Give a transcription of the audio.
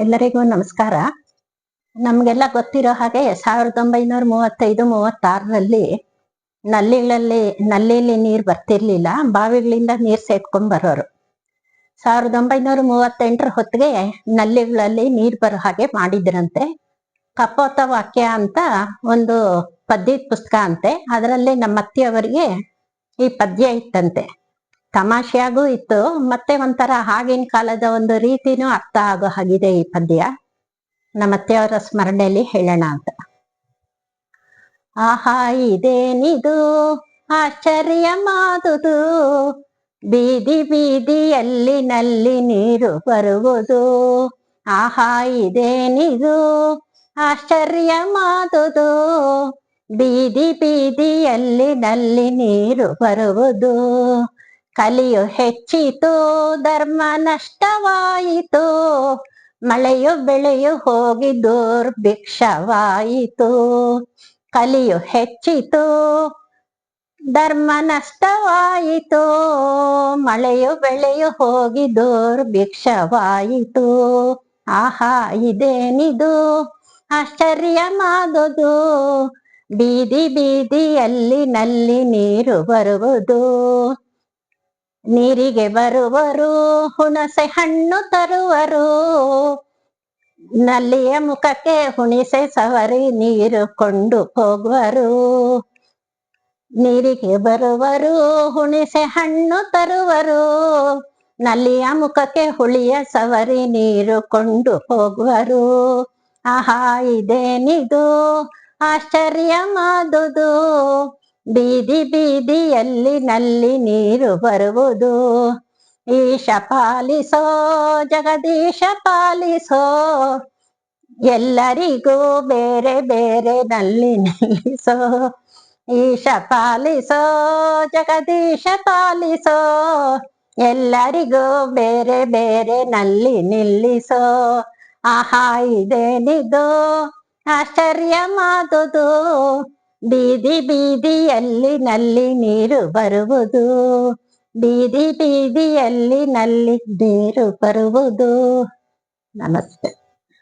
ಎಲ್ಲರಿಗೂ ನಮಸ್ಕಾರ. ನಮ್ಗೆಲ್ಲ ಗೊತ್ತಿರೋ ಹಾಗೆ ಸಾವಿರದ ಒಂಬೈನೂರ ಮೂವತ್ತೈದು, ಮೂವತ್ತಾರರಲ್ಲಿ ನಲ್ಲಿಗಳಲ್ಲಿ ನಲ್ಲಿಲಿ ನೀರು ಬರ್ತಿರ್ಲಿಲ್ಲ. ಬಾವಿಗಳಿಂದ ನೀರು ಸೇದ್ಕೊಂಡ್ ಬರೋರು. ಸಾವಿರದ ಒಂಬೈನೂರ ಮೂವತ್ತೆಂಟರ ಹೊತ್ತಿಗೆ ನಲ್ಲಿಗಳಲ್ಲಿ ನೀರು ಬರೋ ಹಾಗೆ ಮಾಡಿದ್ರಂತೆ. ಕಪೋತ ವಾಕ್ಯ ಅಂತ ಒಂದು ಪದ್ಯದ ಪುಸ್ತಕ ಅಂತೆ. ಅದರಲ್ಲಿ ನಮ್ಮ ಅತ್ತೆಯವರಿಗೆ ಈ ಪದ್ಯ ಇತ್ತಂತೆ. ತಮಾಷೆಯಾಗೂ ಇತ್ತು. ಮತ್ತೆ ಒಂಥರ ಆಗಿನ ಕಾಲದ ಒಂದು ರೀತಿನೂ ಅರ್ಥ ಆಗೋ ಹಾಗಿದೆ ಈ ಪದ್ಯ. ನಮ್ಮ ಅತ್ತೆಯವರ ಸ್ಮರಣೆಯಲ್ಲಿ ಹೇಳೋಣ ಅಂತ. ಆಹಾ, ಇದೇನಿದು? ಆಶ್ಚರ್ಯ ಮಾದುದು. ಬೀದಿ ಬೀದಿಯಲ್ಲಿ ನಲ್ಲಿ ನೀರು ಬರುವುದು. ಆಹಾ, ಇದೇನಿದು? ಆಶ್ಚರ್ಯ ಮಾದುದು. ಬೀದಿ ಬೀದಿಯಲ್ಲಿ ನಲ್ಲಿ ನೀರು ಬರುವುದು. ಕಲಿಯು ಹೆಚ್ಚಿತು, ಧರ್ಮ ನಷ್ಟವಾಯಿತು, ಮಳೆಯು ಬೆಳೆಯು ಹೋಗಿ ದುರ್ಭಿಕ್ಷವಾಯಿತು. ಕಲಿಯು ಹೆಚ್ಚಿತು, ಧರ್ಮ ನಷ್ಟವಾಯಿತು, ಮಳೆಯು ಬೆಳೆಯು ಹೋಗಿ ದುರ್ಭಿಕ್ಷವಾಯಿತು. ಆಹಾ, ಇದೇನಿದು? ಆಶ್ಚರ್ಯ ಮಾದುದು? ಬೀದಿ ಬೀದಿಯಲ್ಲಿ ನಲ್ಲಿ ನೀರು ಬರುವುದು. ನೀರಿಗೆ ಬರುವರು, ಹುಣಸೆ ಹಣ್ಣು ತರುವರು. ನಲ್ಲಿಯ ಮುಖಕ್ಕೆ ಹುಣಿಸೆ ಸವರಿ ನೀರು ಕೊಂಡು ಹೋಗುವರು. ನೀರಿಗೆ ಬರುವರು, ಹುಣಿಸೆ ಹಣ್ಣು ತರುವರು. ನಲ್ಲಿಯ ಮುಖಕ್ಕೆ ಹುಳಿಯ ಸವರಿ ನೀರು ಕೊಂಡು ಹೋಗುವರು. ಆಹಾ, ಇದೇನಿದು? ಆಶ್ಚರ್ಯ ಮಾದುದು ಬೀದಿ ಬೀದಿಯಲ್ಲಿ ನಲ್ಲಿ ನೀರು ಬರುವುದು. ಈಶ ಪಾಲಿಸೋ, ಜಗದೀಶ ಪಾಲಿಸೋ, ಎಲ್ಲರಿಗೂ ಬೇರೆ ಬೇರೆ ನಲ್ಲಿ ನಿಲ್ಲಿಸೋ. ಈಶ ಪಾಲಿಸೋ, ಜಗದೀಶ ಪಾಲಿಸೋ, ಎಲ್ಲರಿಗೂ ಬೇರೆ ಬೇರೆ ನಲ್ಲಿ ನಿಲ್ಲಿಸೋ. ಆಹಾ, ಇದೇನಿದು? ಆಶ್ಚರ್ಯ ಮಾದುದು ಬೀದಿ ಬೀದಿಯಲ್ಲಿ ನಲ್ಲಿ ನೀರು ಬರುವುದು. ಬೀದಿ ಬೀದಿಯಲ್ಲಿ ನಲ್ಲಿ ನೀರು ಬರುವುದು. ನಮಸ್ತೆ.